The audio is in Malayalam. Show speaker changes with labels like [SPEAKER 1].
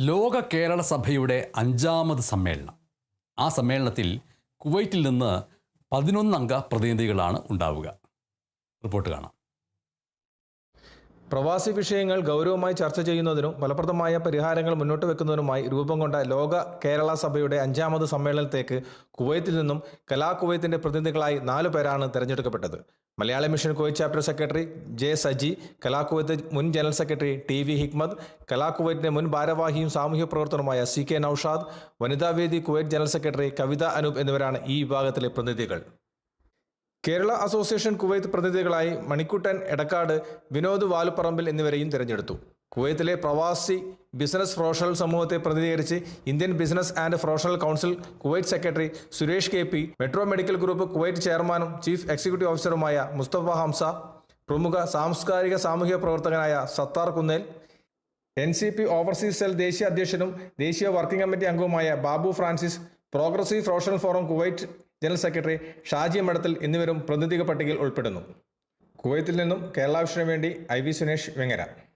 [SPEAKER 1] ലോക കേരള സഭയുടെ അഞ്ചാമത് സമ്മേളനം. ആ സമ്മേളനത്തിൽ കുവൈറ്റിൽ നിന്ന് പതിനൊന്നംഗ പ്രതിനിധികളാണ് ഉണ്ടാവുക. റിപ്പോർട്ട് കാണാം.
[SPEAKER 2] പ്രവാസി വിഷയങ്ങൾ ഗൗരവമായി ചർച്ച ചെയ്യുന്നതിനും ഫലപ്രദമായ പരിഹാരങ്ങൾ മുന്നോട്ട് വെക്കുന്നതിനുമായി രൂപം കൊണ്ട ലോക കേരള സഭയുടെ അഞ്ചാമത് സമ്മേളനത്തേക്ക് കുവൈത്തിൽ നിന്നും കലാ കുവൈത്തിന്റെ പ്രതിനിധികളായി നാലു പേരാണ് തെരഞ്ഞെടുക്കപ്പെട്ടത്. Malayali mission Kuwait chapter secretary J Saji Kala Kuwait മുൻ general secretary T V Hikmath Kala കുവൈറ്റിന്റെ മുൻ ഭാരവാഹിയും സാമൂഹ്യ പ്രവർത്തനവുമായ C K Noushad Vanithavedi Kuwait general secretary Kavitha Anoop എന്നിവരാണ് ഈ വിഭാഗത്തിലെ പ്രതിനിധികൾ. കേരള അസോസിയേഷൻ കുവൈത്ത് പ്രതിനിധികളായി മണിക്കുട്ടൻ എടക്കാട് വിനോദ് വാലുപ്പറമ്പിൽ എന്നിവരെയും തിരഞ്ഞെടുത്തു. കുവൈത്തിലെ പ്രവാസി ബിസിനസ് പ്രൊഫഷണൽ സമൂഹത്തെ പ്രതിനിധീകരിച്ച് Indian business and professional council Kuwait secretary Suresh K P metro medical group Kuwait ചെയർമാനും ചീഫ് എക്സിക്യൂട്ടീവ് ഓഫീസറുമായ മുസ്തഫ ഹംസ പ്രമുഖ സാംസ്കാരിക സാമൂഹിക പ്രവർത്തകനായ Sathar Kunnel N C P overseas cell ദേശീയ അധ്യക്ഷനും ദേശീയ വർക്കിംഗ് കമ്മിറ്റി അംഗവുമായ Babu Francis progressive professional forum Kuwait general secretary Shaji Madathil എന്നിവരും പ്രതിനിധിക പട്ടികയിൽ ഉൾപ്പെടുന്നു. കുവൈത്തിൽ നിന്നും കേരള വേണ്ടി ഐ വി സുനേഷ് വെങ്ങര.